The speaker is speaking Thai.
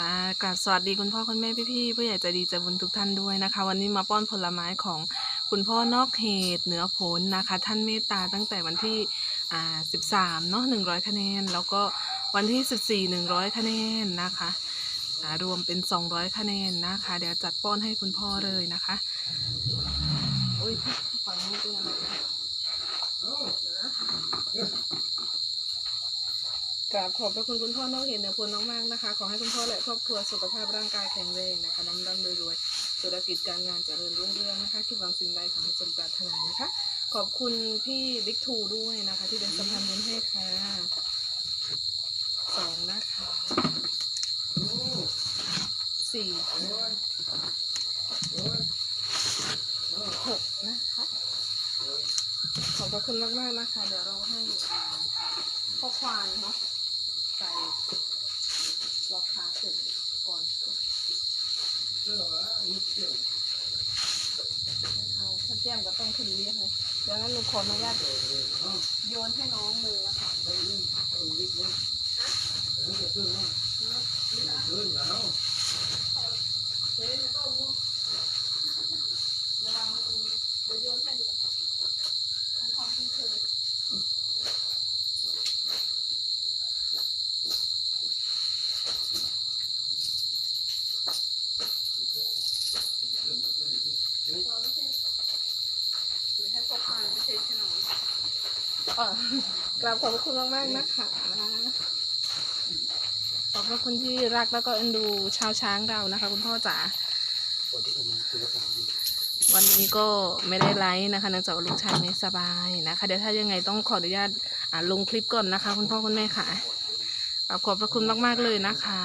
ค่ะกราบสวัสดีคุณพ่อคุณแม่พี่ๆผู้ใหญ่ใจดีใจบุญทุกท่านด้วยนะคะ วันนี้มาป้อนผลไม้ของคุณพ่อนอกเหตุเหนือผลนะคะ ท่านเมตตาตั้งแต่วันที่อ่า13เนาะ100คะแนน แล้วก็วันที่14 100คะแนนนะคะอ่ารวมเป็น200คะแนนนะคะ เดี๋ยวจัดป้อนให้คุณพ่อเลยนะคะอุ้ยฝั่งนี้เป็นอะไรนะ กราบขอบพระคุณคุณพ่อนอกเห็นเนือพลมากๆนะคะ ขอให้คุณพ่อและครอบครัวสุขภาพร่างกายแข็งแรงนะคะน้ำร่ำรวยๆธุรกิจการงานเจริญรุ่งเรืองนะคะคิดหวังสิ่งใดขอให้สมปรารถนานะคะ ขอบคุณพี่บิ๊กทูด้วยนะคะ ที่เป็นสะพานบุญให้ค่ะสองนะคะสี่หกนะคะขอบพระคุณมากๆนะคะ เดี๋ยวเราให้ข้อความเนาะ ใส่ล็อกขาเสร็จก่อนเอาถ้าแจ้มก็ต้องขึ้นเรียกเลยดังนั้นหนูขออนุญาตโยนให้น้องมือนะคะเกิดแล้วฮ้ยไม่ต้องลูกระวังนะคุณเดี๋ยวโยนให้ดูทำความคุ้นเคย หรือให้พกพาไม่ใช่ใช่ไหมเออ กราบขอบพระคุณมากๆนะคะ ขอบพระคุณที่รักแล้วก็เอ็นดูชาวช้างเรานะคะ คุณพ่อจ๋า วันนี้ก็ไม่ได้ไลฟ์นะคะเนื่องจากว่าลูกชายไม่สบายนะคะ เดี๋ยวถ้ายังไงต้องขออนุญาตอ่าลงคลิปก่อนนะคะ คุณพ่อคุณแม่ค่ะกราบขอบพระคุณมากๆเลยนะคะ